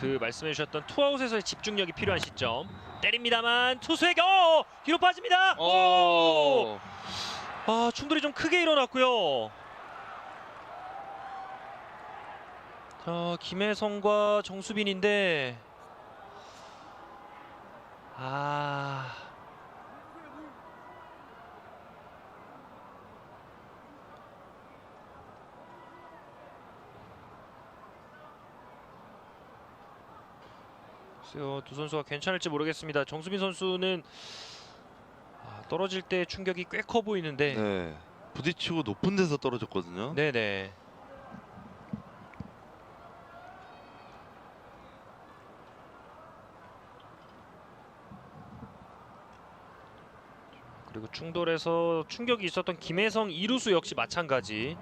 그 말씀해 주셨던 투아웃에서의 집중력이 필요한 시점 때립니다만 투수에게 어 뒤로 빠집니다. 오! 오. 아 충돌이 좀 크게 일어났고요. 자 김혜성과 정수빈인데 아 글쎄요 두 선수가 괜찮을지 모르겠습니다. 정수빈 선수는 아, 떨어질 때 충격이 꽤 커 보이는데 네. 부딪히고 높은 데서 떨어졌거든요. 네네. 그리고 충돌에서 충격이 있었던 김혜성 이루수 역시 마찬가지.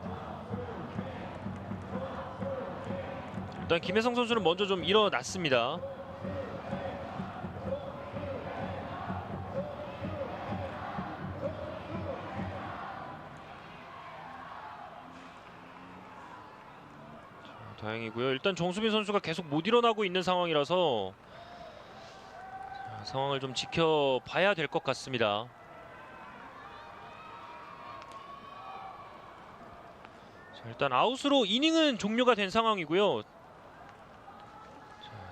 일단 김혜성 선수는 먼저 좀 일어났습니다. 다행이고요. 일단 정수빈 선수가 계속 못 일어나고 있는 상황이라서 자, 상황을 좀 지켜봐야 될 것 같습니다. 자, 일단 아웃으로 이닝은 종료가 된 상황이고요. 자,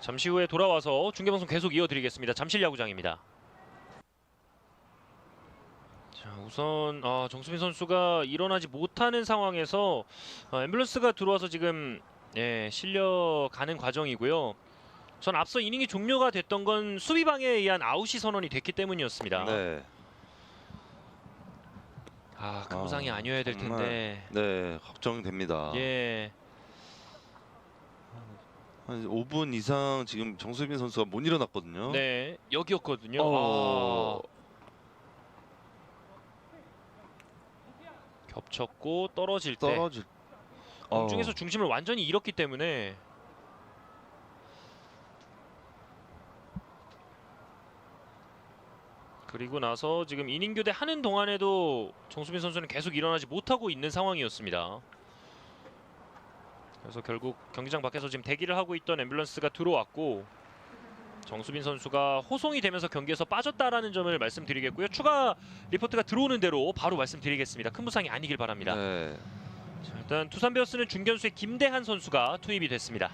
잠시 후에 돌아와서 중계방송 계속 이어드리겠습니다. 잠실 야구장입니다. 자, 우선 아, 정수빈 선수가 일어나지 못하는 상황에서 어, 앰뷸런스가 들어와서 지금 예, 실려가는 과정이고요. 전 앞서 이닝이 종료가 됐던 건 수비방에 의한 아웃이 선언이 됐기 때문이었습니다. 네. 아, 그 부상이 아, 아니어야 될 정말. 텐데. 네, 걱정됩니다. 예. 한 5분 이상 지금 정수빈 선수가 못 일어났거든요. 네, 여기였거든요. 어. 아. 겹쳤고 떨어질 때 떨어질. 공중에서 어. 중심을 완전히 잃었기 때문에 그리고 나서 지금 이닝 교대 하는 동안에도 정수빈 선수는 계속 일어나지 못하고 있는 상황이었습니다. 그래서 결국 경기장 밖에서 지금 대기를 하고 있던 앰뷸런스가 들어왔고 정수빈 선수가 호송이 되면서 경기에서 빠졌다라는 점을 말씀드리겠고요. 추가 리포트가 들어오는 대로 바로 말씀드리겠습니다. 큰 부상이 아니길 바랍니다. 네. 자, 일단 두산 베어스는 중견수의 김대한 선수가 투입이 됐습니다.